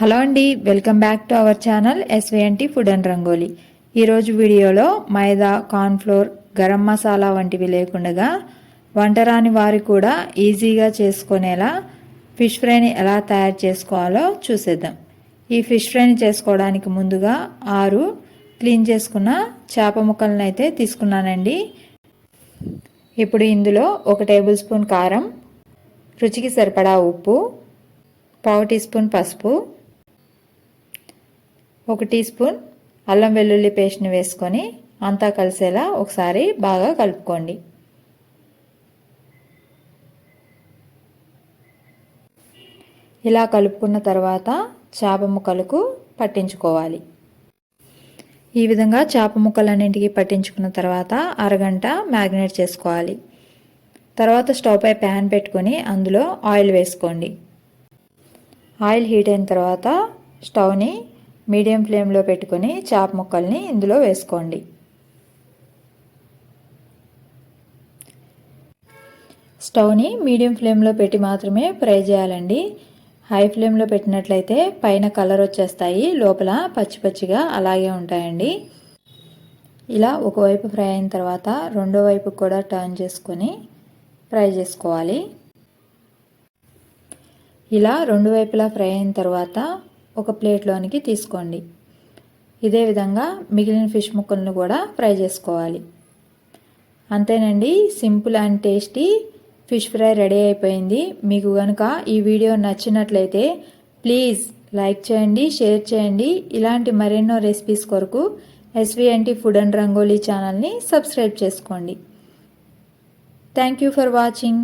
Hello అండి welcome back to our channel S V N T food and rangoli. ఈరోజు వీడియోలో మైదా cornflour garam masala వంటివి లేకుండా వంట రాని వారు కూడా ఈజీగా చేసుకునేలా ఫిష్ ఫ్రైని ఎలా తయారు చేసుకోవాలో చూసేద్దాం. ఈ ఫిష్ ఫ్రైని చేసుకోవడానికి ముందుగా ఆరు క్లీన్ చేసుకున్న చేప ముక్కలను అయితే తీసుకున్నానండి. ఇప్పుడు ఇందులో ఒక టేబుల్ స్పూన్ కారం రుచికి సరిపడా ఉప్పు పావు టీ స్పూన్ పసుపు ఒక టీ స్పూన్ అల్లం వెల్లుల్లి పేస్ట్ని వేసుకొని అంతా కలిసేలా ఒకసారి బాగా కలుపుకోండి. ఇలా కలుపుకున్న తర్వాత చేప ముక్కలకు పట్టించుకోవాలి. ఈ విధంగా చేప ముక్కలన్నింటికి పట్టించుకున్న తర్వాత అరగంట మ్యాగ్నేట్ చేసుకోవాలి. తర్వాత స్టవ్పై ప్యాన్ పెట్టుకొని అందులో ఆయిల్ వేసుకోండి. ఆయిల్ హీట్ అయిన తర్వాత స్టవ్ని మీడియం ఫ్లేమ్లో పెట్టుకొని చేప ముక్కల్ని ఇందులో వేసుకోండి. స్టవ్ని మీడియం ఫ్లేమ్లో పెట్టి మాత్రమే ఫ్రై చేయాలండి. హై ఫ్లేమ్లో పెట్టినట్లయితే పైన కలర్ వచ్చేస్తాయి లోపల పచ్చి పచ్చిగా అలాగే ఉంటాయండి. ఇలా ఒకవైపు ఫ్రై అయిన తర్వాత రెండో వైపు కూడా టర్న్ చేసుకొని ఫ్రై చేసుకోవాలి. ఇలా రెండు వైపులా ఫ్రై అయిన తర్వాత ఒక ప్లేట్లోనికి తీసుకోండి. ఇదే విధంగా మిగిలిన ఫిష్ ముక్కలను కూడా ఫ్రై చేసుకోవాలి. అంతేనండి simple and tasty fish fry ready అయిపోయింది. మీకు కనుక ఈ వీడియో నచ్చినట్లయితే ప్లీజ్ లైక్ చేయండి షేర్ చేయండి. ఇలాంటి మరెన్నో రెసిపీస్ కొరకు ఎస్విఎన్టీ ఫుడ్ అండ్ రంగోలీ ఛానల్ని సబ్స్క్రైబ్ చేసుకోండి. Thank you for watching